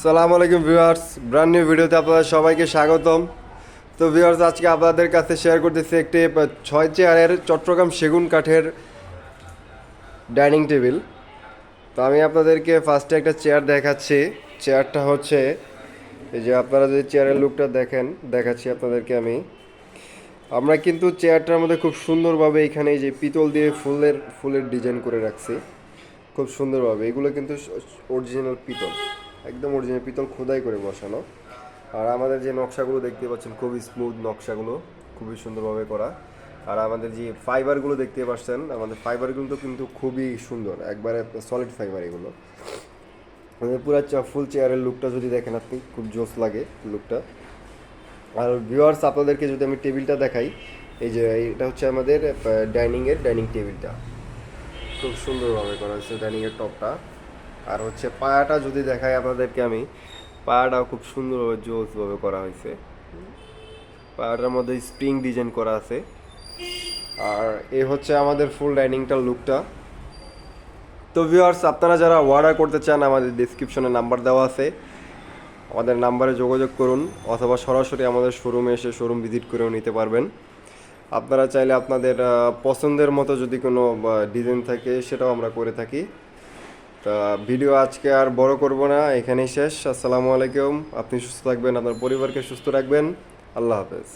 সালামু আলাইকুম viewers brand new ভিডিওতে আপনাদের সবাইকে স্বাগতম। তো ভিউয়ার্স, আজকে আপনাদের কাছে শেয়ার করতেছি একটি ছয় চেয়ারের চট্টগ্রাম সেগুন কাঠের ডাইনিং টেবিল তো আমি আপনাদেরকে ফার্স্টে একটা চেয়ার দেখাচ্ছি। চেয়ারটা হচ্ছে, এই যে আপনারা যদি চেয়ারের লুকটা দেখেন, দেখাচ্ছি আপনাদেরকে আমি। আমরা কিন্তু চেয়ারটার মধ্যে খুব সুন্দরভাবে এখানে এই যে পিতল দিয়ে ফুলের ফুলের ডিজাইন করে রাখছি। খুব সুন্দরভাবে, এগুলো কিন্তু অরিজিনাল পিতল। একদম অরিজিনাল পিতল খোদাই করে বসানো। আর আমাদের যে নকশাগুলো দেখতে পাচ্ছেন, খুবই স্মুথ নকশাগুলো, খুবই সুন্দরভাবে করা। আর আমাদের যে ফাইবারগুলো দেখতে পাচ্ছেন, আমাদের ফাইবারগুলো তো কিন্তু খুবই সুন্দর, একবারে সলিড ফাইবার এগুলো। আমাদের পুরো ফুল চেয়ারের লুকটা যদি দেখেন আপনি, খুব জোস লাগে লুকটা আর ভিউয়ার্স আপনাদেরকে যদি আমি টেবিলটা দেখাই, এই যে এটা হচ্ছে আমাদের ডাইনিংয়ের ডাইনিং টেবিলটা খুব সুন্দরভাবে করা হয়েছে ডাইনিংয়ের টপটা আর হচ্ছে পায়াটা যদি দেখাই আপনাদেরকে আমি, পায়াটাও খুব সুন্দরভাবে জোসভাবে করা হয়েছে। পায়াটার মধ্যে স্প্রিং ডিজাইন করা আছে। আর এ হচ্ছে আমাদের ফুল ডাইনিংটার লুকটা তো ভিউয়ার্স আপনারা যারা অর্ডার করতে চান, আমাদের ডিসক্রিপশনে নাম্বার দেওয়া আছে। আমাদের নাম্বারে যোগাযোগ করুন, অথবা সরাসরি আমাদের শোরুমে এসে শোরুম ভিজিট করেও নিতে পারবেন। আপনারা চাইলে আপনাদের পছন্দের মতো যদি কোনো ডিজাইন থাকে, সেটাও আমরা করে থাকি। তা ভিডিও আজকে আর বড় করব না, এখানেই শেষ। আসসালামু আলাইকুম। আপনি সুস্থ থাকবেন, আপনার পরিবারকে সুস্থ রাখবেন। আল্লাহ হাফেজ।